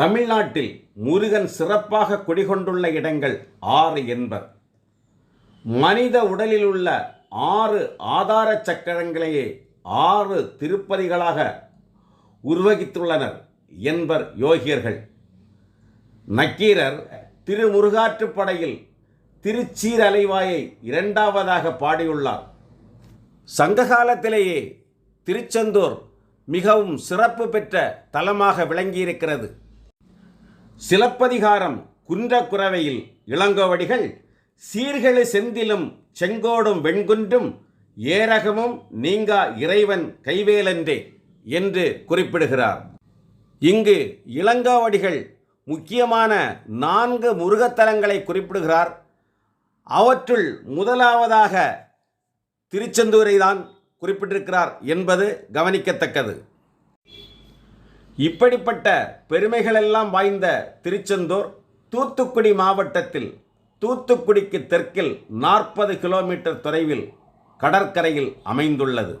தமிழ்நாட்டில் முருகன் சிறப்பாக குடிகொண்டுள்ள இடங்கள் ஆறு என்பர். மனித உடலில் உள்ள ஆறு ஆதார சக்கரங்களையே ஆறு திருப்பதிகளாக உருவகித்துள்ளனர் என்பர் யோகியர்கள். நக்கீரர் திருமுருகாற்றுப்படையில் திருச்சீரலைவாயை இரண்டாவதாக பாடியுள்ளார். சங்ககாலத்திலேயே திருச்செந்தூர் மிகவும் சிறப்பு பெற்ற தலமாக விளங்கியிருக்கிறது. சிலப்பதிகாரம் குன்றக்குறவையில் இளங்கோவடிகள் சீர்கெழு செந்திலும் செங்கோடும் வெண்குன்றும் ஏரகமும் நீங்கா இறைவன் கைவேலன்றே என்று குறிப்பிடுகிறார். இங்கு இளங்கோவடிகள் முக்கியமான நான்கு முருகத்தலங்களை குறிப்பிடுகிறார். அவற்றுள் முதலாவதாக திருச்செந்தூரை தான் குறிப்பிட்டிருக்கிறார் என்பது கவனிக்கத்தக்கது. இப்படிப்பட்ட பெருமைகளெல்லாம் வாய்ந்த திருச்செந்தூர் தூத்துக்குடி மாவட்டத்தில் தூத்துக்குடிக்கு தெற்கில் நாற்பது கிலோமீட்டர் தொலைவில் கடற்கரையில் அமைந்துள்ளது.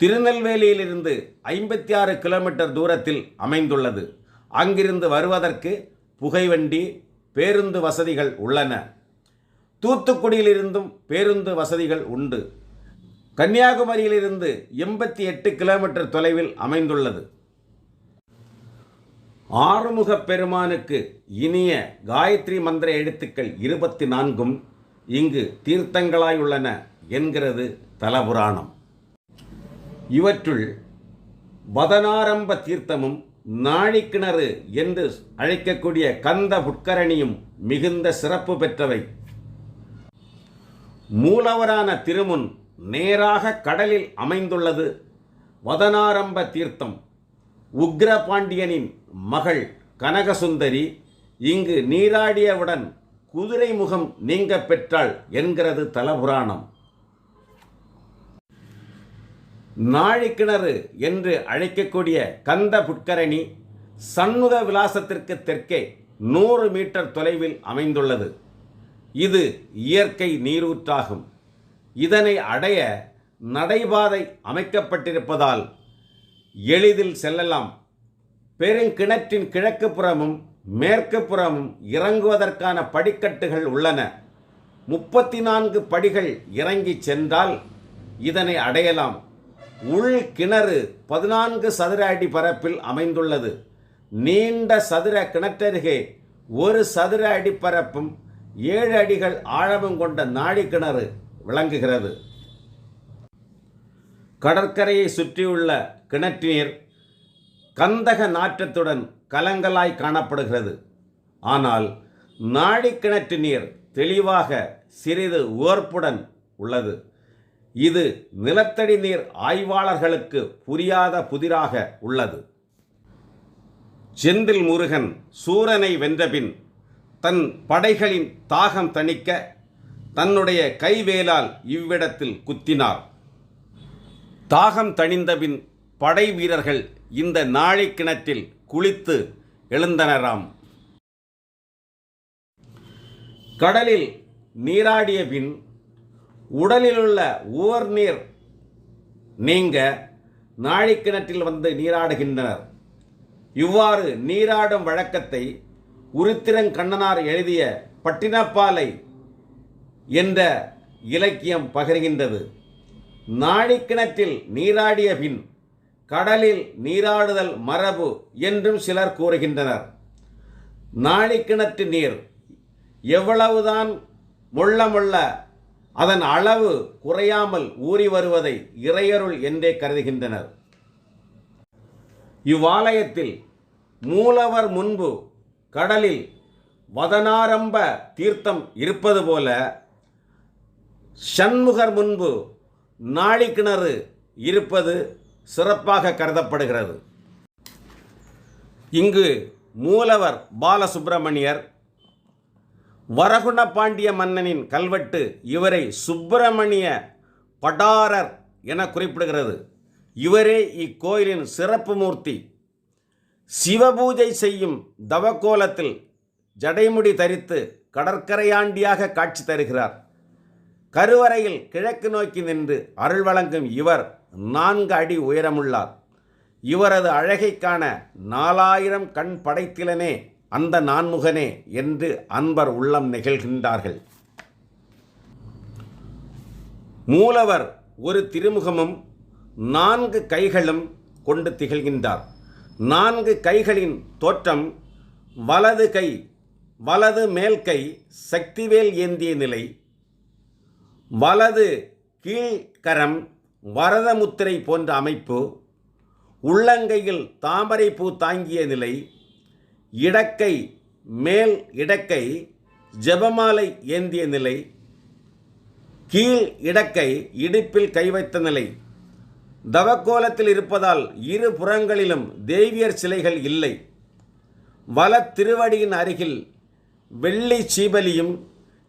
திருநெல்வேலியிலிருந்து ஐம்பத்தி ஆறு கிலோமீட்டர் தூரத்தில் அமைந்துள்ளது. அங்கிருந்து வருவதற்கு புகைவண்டி பேருந்து வசதிகள் உள்ளன. தூத்துக்குடியிலிருந்தும் பேருந்து வசதிகள் உண்டு. கன்னியாகுமரியிலிருந்து எண்பத்தி எட்டு கிலோமீட்டர் தொலைவில் அமைந்துள்ளது. ஆறுமுகப் பெருமானுக்கு இனிய காயத்ரி மந்திர எழுத்துக்கள் இருபத்தி நான்கும் இங்கு தீர்த்தங்களாய் உள்ளன என்கிறது தலபுராணம். இவற்றுள் வதனாரம்ப தீர்த்தமும் நாழிக்கிணறு என்று அழைக்கக்கூடிய கந்த புட்கரணியும் மிகுந்த சிறப்பு பெற்றவை. மூலவரான திருமுன் நேராக கடலில் அமைந்துள்ளது வதனாரம்ப தீர்த்தம். உக்ரபாண்டியனின் மகள் கனகசுந்தரி இங்கு நீராடியவுடன் குதிரை முகம் நீங்க பெற்றாள் என்கிறது தலபுராணம். நாழிக்கிணறு என்று அழைக்கக்கூடிய கந்த புட்கரணி சண்முக விலாசத்திற்கு தெற்கே நூறு மீட்டர் தொலைவில் அமைந்துள்ளது. இது இயற்கை நீரூற்றாகும். இதனை அடைய நடைபாதை அமைக்கப்பட்டிருப்பதால் எளிதில் செல்லலாம். பெருங்கிணற்றின் கிழக்கு புறமும் மேற்கு புறமும் இறங்குவதற்கான படிக்கட்டுகள் உள்ளன. முப்பத்தி நான்கு படிகள் இறங்கி சென்றால் இதனை அடையலாம். உள் கிணறு பதினான்கு சதுர அடி பரப்பில் அமைந்துள்ளது. நீண்ட சதுர கிணற்றருகே ஒரு சதுர அடி பரப்பும் ஏழு அடிகள் ஆழமும் கொண்ட நாடி கிணறு விளங்குகிறது. கடற்கரையை சுற்றியுள்ள கிணற்று நீர் கந்தக நாற்றத்துடன் கலங்கலாய் காணப்படுகிறது. ஆனால் நாடி கிணற்று நீர் தெளிவாக சிறிது உவர்ப்புடன் உள்ளது. இது நிலத்தடி நீர் ஆய்வாளர்களுக்கு புரியாத புதிராக உள்ளது. செந்தில் முருகன் சூரனை வென்றபின் தன் படைகளின் தாகம் தணிக்க தன்னுடைய கைவேலால் இவ்விடத்தில் குத்தினார். தாகம் தணிந்தபின் படை வீரர்கள் இந்த நாழிக் கிணற்றில் குளித்து எழுந்தனராம். கடலில் நீராடிய பின் உடலிலுள்ள உவர் நீர் நீங்க நாழிக்கிணற்றில் வந்து நீராடுகின்றனர். இவ்வாறு நீராடும் வழக்கத்தை உருத்திரங்கண்ணனார் எழுதிய பட்டினப்பாலை என்ற இலக்கியம் பகிர்கின்றது. நாழிக்கிணற்றில் நீராடிய பின் கடலில் நீராடுதல் மரபு என்றும் சிலர் கூறுகின்றனர். நாழிக்கிணற்று நீர் எவ்வளவுதான் முள்ள முள்ள அதன் அளவு குறையாமல் ஊறி வருவதை இறையருள் என்றே கருதுகின்றனர். இவ்வாலயத்தில் மூலவர் முன்பு கடலில் வதனாரம்ப தீர்த்தம் இருப்பது போல சண்முகர் முன்பு நாழிக்கிணறு இருப்பது சிறப்பாக கருதப்படுகிறது. இங்கு மூலவர் பாலசுப்பிரமணியர் வரகுண பாண்டிய மன்னனின் கல்வெட்டு இவரை சுப்பிரமணிய படாரர் என குறிப்பிடுகிறது. இவரே இக்கோயிலின் சிறப்பு மூர்த்தி. சிவபூஜை செய்யும் தவக்கோலத்தில் ஜடைமுடி தரித்து கடற்கரையாண்டியாக காட்சி தருகிறார். கருவறையில் கிழக்கு நோக்கி நின்று அருள் வழங்கும் இவர் நான்கு அடி உயரமுள்ளார். இவரது அழகைக்கான நாலாயிரம் கண் படைத்திலனே அந்த நான்முகனே என்று அன்பர் உள்ளம் நெகிழ்கின்றார்கள். மூலவர் ஒரு திருமுகமும் நான்கு கைகளும் கொண்டு திகழ்கின்றார். நான்கு கைகளின் தோற்றம் வலது கை வலது மேல் கை சக்திவேல் ஏந்திய நிலை வலது கீழ்கரம் வரதமுத்திரை போன்ற அமைப்பு உள்ளங்கையில் தாமரை பூ தாங்கிய நிலை இடக்கை மேல் இடக்கை ஜெபமாலை ஏந்திய நிலை கீழ் இடக்கை இடுப்பில் கை வைத்த நிலை. தவக்கோலத்தில் இருப்பதால் இரு புறங்களிலும் தேவியர் சிலைகள் இல்லை. வலத்திருவடியின் அருகில் வெள்ளி சீபலியும்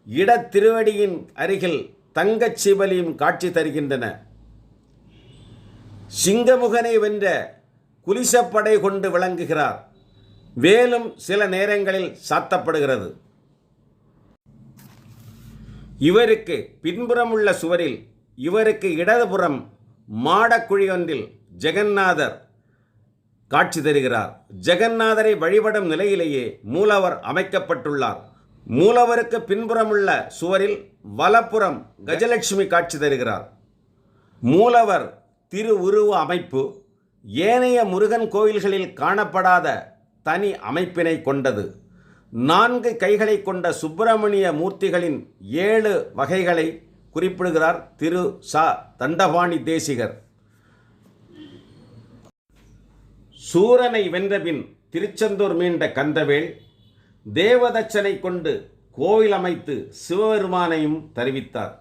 இடத்திருவடியின் அருகில் தங்கச் சிவலியும் காட்சி தருகின்றன. சிங்கமுகனை வென்ற குலிசப்படை கொண்டு விளங்குகிறார். வேலும் சில நேரங்களில் சாத்தப்படுகிறது. இவருக்கு பின்புறம் உள்ள சுவரில் இவருக்கு இடதுபுறம் மாடக்குழி ஒன்றில் ஜெகநாதர் காட்சி தருகிறார். ஜெகநாதரை வழிபடும் நிலையிலேயே மூலவர் அமைக்கப்பட்டுள்ளார். மூலவருக்கு பின்புறமுள்ள சுவரில் வலப்புறம் கஜலட்சுமி காட்சி தருகிறார். மூலவர் திரு உருவ அமைப்பு ஏனைய முருகன் கோயில்களில் காணப்படாத தனி அமைப்பினை கொண்டது. நான்கு கைகளை கொண்ட சுப்பிரமணிய மூர்த்திகளின் ஏழு வகைகளை குறிப்பிடுகிறார் திரு. ச. தண்டபாணி தேசிகர். சூரனை வென்றபின் திருச்செந்தூர் மீண்ட கந்தவேல் தேவதச்சனை கொண்டு கோவில் அமைத்து சிவபெருமானையும் தருவித்தார்.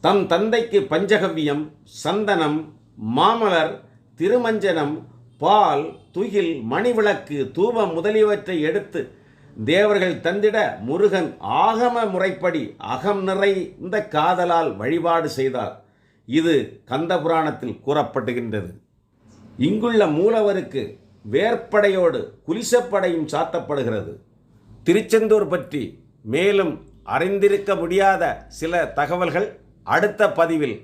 தம் தந்தைக்கு பஞ்சகவ்யம் சந்தனம் மாமலர் திருமஞ்சனம் பால் துகில் மணிவிளக்கு தூபம் முதலியவற்றை எடுத்து தேவர்கள் தந்திட முருகன் ஆகம முறைப்படி அகம் நிறைந்த காதலால் வழிபாடு செய்தார். இது கந்த புராணத்தில் கூறப்படுகின்றது. இங்குள்ள மூலவருக்கு வேற்படையோடு குலிசப்படையும் சாத்தப்படுகிறது. திருச்செந்தூர் பற்றி மேலும் அறிந்திருக்க முடியாத சில தகவல்கள் அடுத்த பதிவில்